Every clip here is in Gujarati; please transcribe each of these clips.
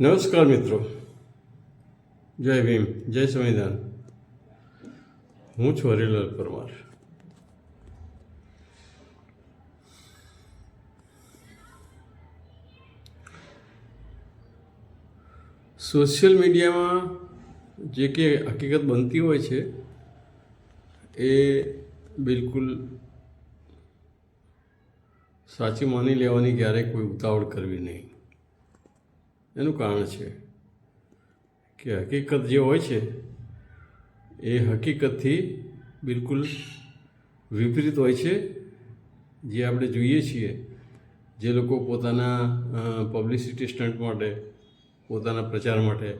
નમસ્કાર મિત્રો. જય ભીમ, જય સંવિધાન. હું છું હરિલાલ પરમાર. સોશિયલ મીડિયામાં જે કે હકીકત બનતી હોય છે, એ બિલકુલ સાચી માની લેવાની ક્યારેય કોઈ ઉતાવળ કરવી નહીં. એનું કારણ છે કે હકીકત જે હોય છે, એ હકીકતથી બિલકુલ વિપરીત હોય છે. જે આપણે જોઈએ છીએ, જે લોકો પોતાના પબ્લિસિટી સ્ટન્ટ માટે, પોતાના પ્રચાર માટે,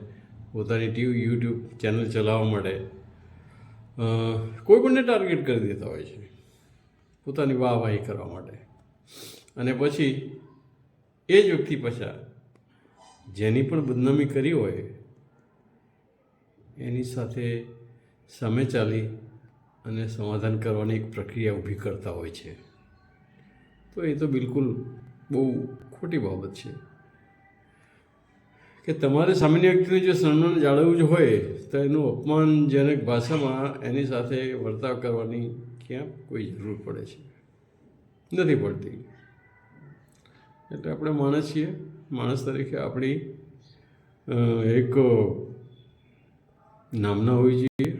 પોતાની ટીવી, યુટ્યુબ ચેનલ ચલાવવા માટે કોઈપણને કોઈ પણને ટાર્ગેટ કરી દેતા હોય છે, પોતાની વાહવાહી કરવા માટે. અને પછી એ જ વ્યક્તિ પાછા જેની પણ બદનામી કરી હોય, એની સાથે સામે ચાલી અને સમાધાન કરવાની એક પ્રક્રિયા ઊભી કરતા હોય છે. તો એ તો બિલકુલ બહુ ખોટી બાબત છે. કે તમારે સામાન્ય વ્યક્તિને જો સન્માન જાળવવું જ હોય, તો એનું અપમાનજનક ભાષામાં એની સાથે વર્તાવ કરવાની ક્યાં કોઈ જરૂર પડે છે. નથી પડતી. એટલે આપણે માણસ છીએ માણસ તરીકે આપણી એક નામના હોવી જોઈએ.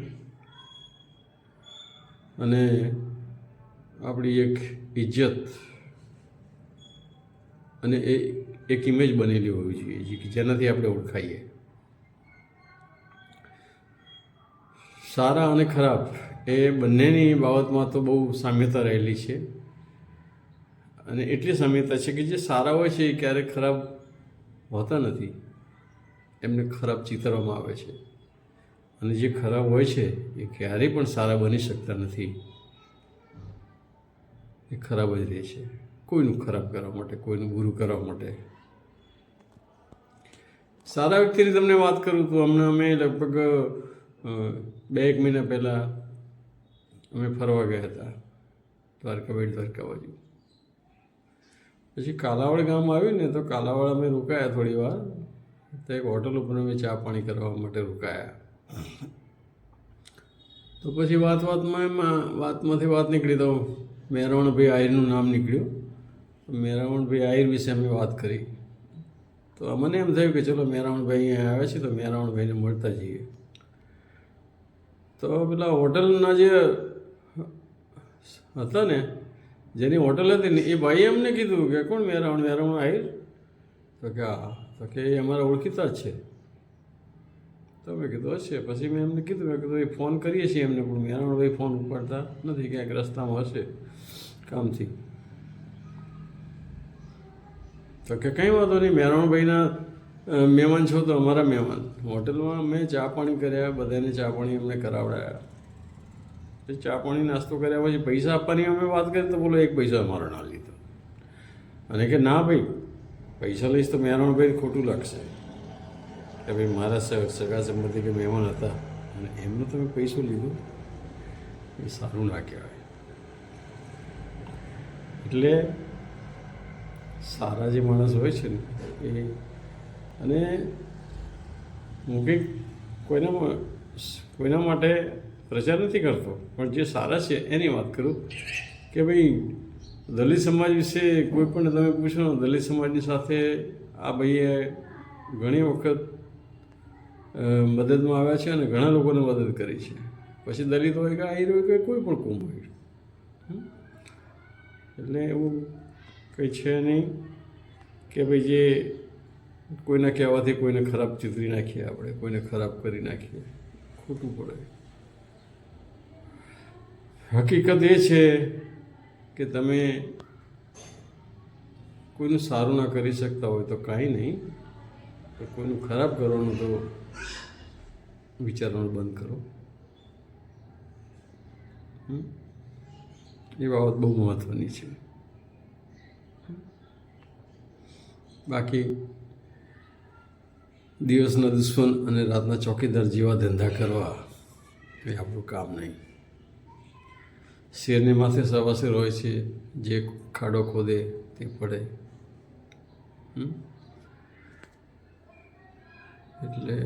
અને આપણી એક ઇજ્જત અને એ, એક ઇમેજ બનેલી હોવી જોઈએ કે જેનાથી આપણે ઓળખાઈએ. સારા અને ખરાબ એ બંનેની બાબતમાં તો બહુ સામ્યતા રહેલી છે. અને એટલી સામ્યતા છે કે જે સારા હોય છે એ ક્યારેક ખરાબ હોતા નથી. એમને ખરાબ ચિતરવામાં આવે છે. અને જે ખરાબ હોય છે, એ ક્યારેય પણ સારા બની શકતા નથી. એ ખરાબ જ રહે છે. કોઈનું ખરાબ કરવા માટે, કોઈનું બુરું કરવા માટે. સારા વ્યક્તિની તમને વાત કરું તો હમણાં અમે લગભગ બે એક મહિના પહેલાં અમે ફરવા ગયા હતા દ્વારકા બેટ દ્વારકા બાજુ પછી કાલાવડ ગામ આવ્યું ને તો કાલાવડ અમે રોકાયા થોડી વાર. તો એક હોટલ ઉપર અમે ચા પાણી કરવા માટે રોકાયા. તો પછી વાત વાતમાં એમાં વાતમાંથી વાત નીકળી તો મેરાવણભાઈ આહિરનું નામ નીકળ્યું. મેરાવણભાઈ આહિર વિશે અમે વાત કરી. તો મને એમ થયું કે ચલો મેરાવણભાઈ અહીંયા આવે છે તો મેરાવણભાઈને મળતા જઈએ. તો પેલા હોટલના જે હતા ને જેની હોટલ હતી ને, એ ભાઈએ અમને કીધું કે કોણ મેરાવણ મેરાવણ આહિર તો કે હા. તો કે એ અમારા ઓળખીતા જ છે. તો મેં કીધું, હશે. પછી મેં એમને કીધું, મેં કીધું, એ ફોન કરીએ છીએ એમને, પણ મેરાવણભાઈ ફોન ઉપાડતા નથી, ક્યાંક રસ્તામાં હશે કામથી. તો કે કંઈ વાંધો નહીં, મેરાવણભાઈના મહેમાન છો તો અમારા મહેમાન. હોટલમાં મેં ચા પાણી કર્યા, બધાને ચા પાણી અમને કરાવડાયા. ચા પાણી, નાસ્તો કર્યા પછી પૈસા આપવાની અમે વાત કરી તો બોલો, એક પૈસા મારો ના લીધો અને કે, ના ભાઈ, પૈસા લઈશ તો મહેરણભાઈ ખોટું લાગશે. કે ભાઈ, મારા સગા સંબંધી કે મહેમાન હતા અને એમનો તમે પૈસો લીધો. એ સારું ના કહેવાય. એટલે સારા જે માણસ હોય છે ને, એ અને હું કંઈક કોઈના કોઈના માટે પ્રચાર નથી કરતો. પણ જે સારા છે, એની વાત કરું કે ભાઈ, દલિત સમાજ વિશે કોઈ પણ તમે પૂછો દલિત સમાજની સાથે આ ભાઈએ ઘણી વખત મદદમાં આવ્યા છે અને ઘણા લોકોને મદદ કરી છે. પછી દલિત હોય કે આહિર હોય કે કોઈ પણ કોમ હોય? એટલે એવું કંઈ છે નહીં કે ભાઈ જે કોઈના કહેવાથી કોઈને ખરાબ ચિતરી નાખીએ આપણે, કોઈને ખરાબ કરી નાખીએ. ખોટું પડે. હકીકત એ છે કે તમે કોઈનું સારું ના કરી શકતા હોય તો કાંઈ નહીં કોઈનું ખરાબ કરવાનું તો વિચારવાનું બંધ કરો? એ બાબત બહુ મહત્ત્વની છે. બાકી દિવસના દુશ્મન અને રાતના ચોકીદાર જેવા ધંધા કરવા એ આપણું કામ નહીં. શેરને માથે સવાસેર હોય છે, જે ખાડો ખોદે તે પડે? એટલે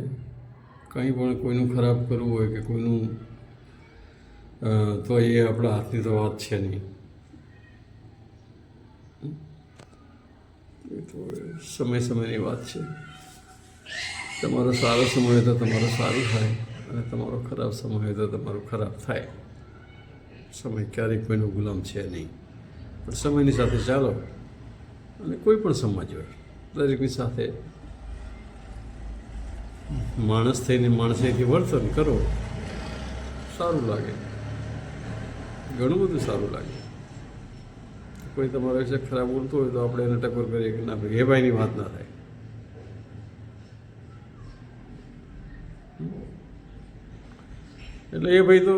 કંઈ પણ કોઈનું ખરાબ કરવું હોય કે કોઈનું તો એ આપણા હાથની તો વાત છે નહીં. એ તો સમય સમયની વાત છે. તમારો સારો સમય હોય તો તમારું સારું થાય અને તમારો ખરાબ સમય હોય તો તમારું ખરાબ થાય. સમય ક્યારેય કોઈનો ગુલામ છે નહીં. પણ સમયની સાથે ચાલો અને કોઈ પણ સમાજ હોય, દરેકની સાથે માણસ થઈને માણસેથી વર્તન કરો. સારું લાગે. ઘણું બધું સારું લાગે. કોઈ તમારા વિશે ખરાબ બોલતું હોય તો આપણે એને ટકોર કરીએ કે ના ભાઈ, એ ભાઈની વાત ના થાય. એટલે એ ભાઈ તો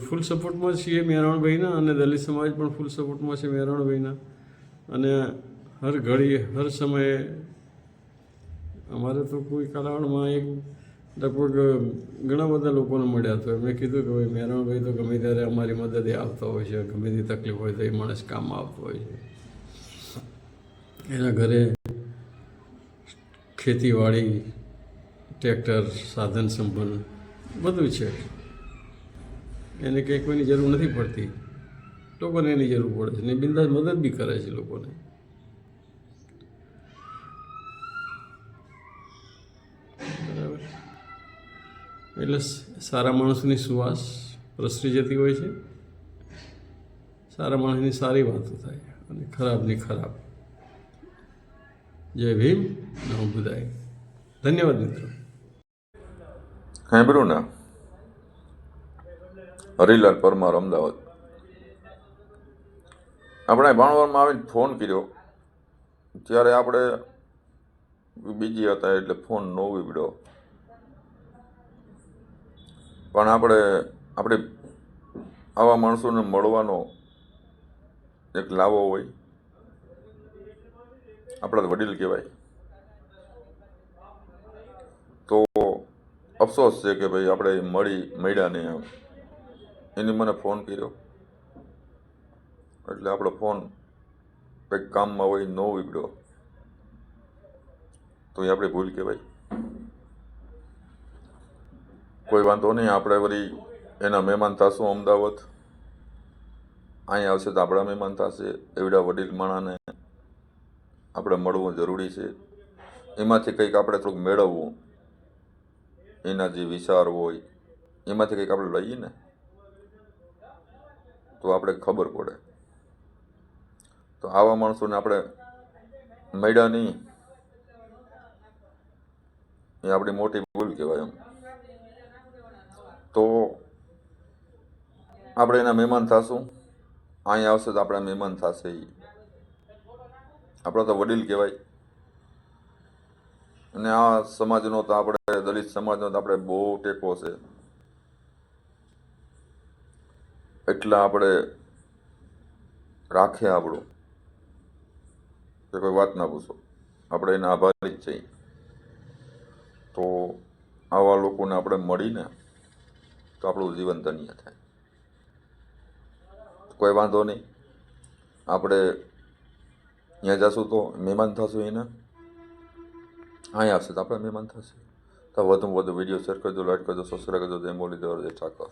ફૂલ સપોર્ટમાં છીએ મેરાણભાઈના અને દલિત સમાજ પણ ફૂલ સપોર્ટમાં છે મેરાણભાઈના અને હર ઘડી હર સમયે અમારે તો કોઈ કાલાવડમાં એક લગભગ ઘણા બધા લોકોને મળ્યા તો મેં કીધું કે ભાઈ મેરાણભાઈ તો ગમે ત્યારે અમારી મદદે આવતા હોય છે, ગમે તે તકલીફ હોય તો એ માણસ કામમાં આવતો હોય છે. એના ઘરે ખેતીવાડી, ટ્રેક્ટર, સાધન સંપન્ન બધું છે. એને કંઈ કોઈની જરૂર નથી પડતી. લોકોને એની જરૂર પડે છે ને બિંદાસ મદદ બી કરે છે લોકોને. બરાબર. એટલે સારા માણસની સુવાસ પ્રસરી જતી હોય છે. સારા માણસની સારી વાતો થાય અને ખરાબની ખરાબ. જય ભીમ, નમો બુધાય ધન્યવાદ મિત્રો. સાંભળ્યું ને? હરિલાલ પરમાર, અમદાવાદ. આપણે ભાણવરમાં આવીને ફોન કર્યો. ત્યારે આપણે બીજી હતા એટલે ફોન નો ઉપડ્યો પણ આપણે આપણે આવા માણસોને મળવાનો એક લાવો હોય. આપણા વડીલ કહેવાય. તો અફસોસ છે કે ભાઈ આપણે મળી મળ્યા નહીં એમ. એની મને ફોન કર્યો. એટલે આપણો ફોન કંઈક કામમાં હોય ન વિગડ્યો તો એ આપણે ભૂલ કહેવાય. કોઈ વાંધો નહીં, આપણે વળી એના મહેમાન થશું અમદાવાદ. અહીંયા આવશે તો આપણા મહેમાન થશે, એવડા વડીલ માણાને આપણે મળવું જરૂરી છે. એમાંથી કંઈક આપણે થોડુંક મેળવવું. એના જે વિચાર હોય, એમાંથી કંઈક આપણે લઈએ ને, તો આપણે ખબર પડે. તો આવા માણસોને આપણે મળ્યા નહીં. એ આપણી મોટી ભૂલ કહેવાય એમ. તો આપણે એના મહેમાન થશું. અહીંયા આવશે તો આપણા મહેમાન થશે આપણા તો વડીલ કહેવાય. અને આ સમાજનો તો આપણે, દલિત સમાજનો તો આપણે બહુ ટેકો છે. એટલા આપણે રાખે આપણું. કે કોઈ વાત ના પૂછો. આપણે એના આભારી જ છીએ. તો આવા લોકોને આપણે મળીને તો આપણું જીવન ધન્ય થાય. કોઈ વાંધો નહીં. આપણે ત્યાં જશું તો મહેમાન થશું એના. અહીંયા આવશે તો આપણે મહેમાન થશે. તો વધુમાં વધુ વીડિયો શેર કરજો લાઈક કરજો સબસ્ક્રાઈબ કરજો જય મોલી દેવર જય ઠાકર